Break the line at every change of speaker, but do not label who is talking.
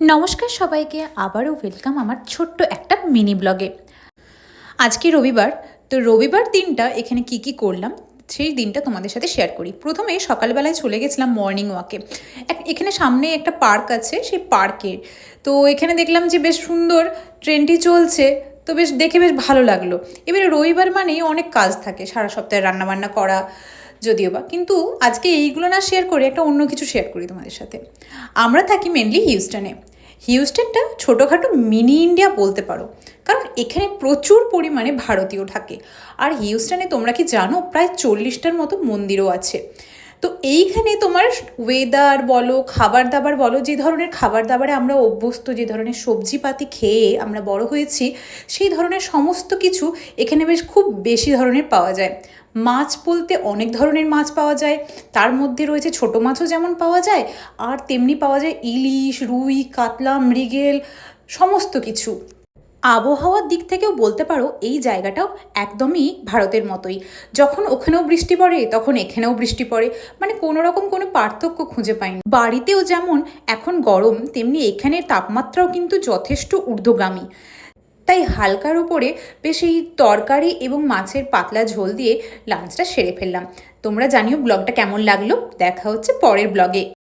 নমস্কার সবাইকে, আবারও ওয়েলকাম আমার ছোট্ট একটা মিনি ব্লগে আজকে রবিবার, তো রবিবার দিনটা এখানে কি কি করলাম, সেই দিনটা তোমাদের সাথে শেয়ার করি। প্রথমে সকালবেলায় চলে গেছিলাম মর্নিং ওয়াকে এখানে সামনে একটা পার্ক আছে, সেই পার্কের তো এখানে দেখলাম যে বেশ সুন্দর ট্রেনটি চলছে, তো বেশ দেখে বেশ ভালো লাগল। এবারে রবিবার মানেই অনেক কাজ থাকে, সারা সপ্তাহে রান্নাবান্না করা যদিও বা। কিন্তু আজকে এইগুলো না শেয়ার করে একটা অন্য কিছু শেয়ার করি তোমাদের সাথে। আমরা থাকি মেনলি হিউস্টনে হিউস্টনটা ছোটোখাটো মিনি ইন্ডিয়া বলতে পারো। কারণ এখানে প্রচুর পরিমাণে ভারতীয় থাকে। আর হিউস্টনে তোমরা কি জানো, প্রায় চল্লিশটার মতো মন্দিরও আছে। তো এইখানে তোমার ওয়েদার বলো খাবার দাবার বলো, যে ধরনের খাবার দাবারে আমরা অভ্যস্ত, যে ধরনের সবজিপাতি খেয়ে আমরা বড় হয়েছি, সেই ধরনের সমস্ত কিছু এখানে বেশ খুব বেশি ধরনের পাওয়া যায়। মাছ বলতে অনেক ধরনের মাছ পাওয়া যায়। তার মধ্যে রয়েছে ছোট মাছও যেমন পাওয়া যায়, আর তেমনি পাওয়া যায় ইলিশ, রুই, কাতলা, মৃগেল, সমস্ত কিছু। আবহাওয়ার দিক থেকেও বলতে পারো, এই জায়গাটাও একদমই ভারতের মতোই। যখন ওখানেও বৃষ্টি পড়ে, তখন এখানেও বৃষ্টি পড়ে। মানে কোনো রকম কোনো পার্থক্য খুঁজে পাইনি। বাড়িতেও যেমন এখন গরম, তেমনি এখানের তাপমাত্রাও কিন্তু যথেষ্ট ঊর্ধ্বগামী। তাই হালকার উপরে বেশ এই তরকারি এবং মাছের পাতলা ঝোল দিয়ে লাঞ্চটা সেরে ফেললাম। তোমরা জানিও ব্লগটা কেমন লাগল। দেখা হচ্ছে পরের ব্লগে।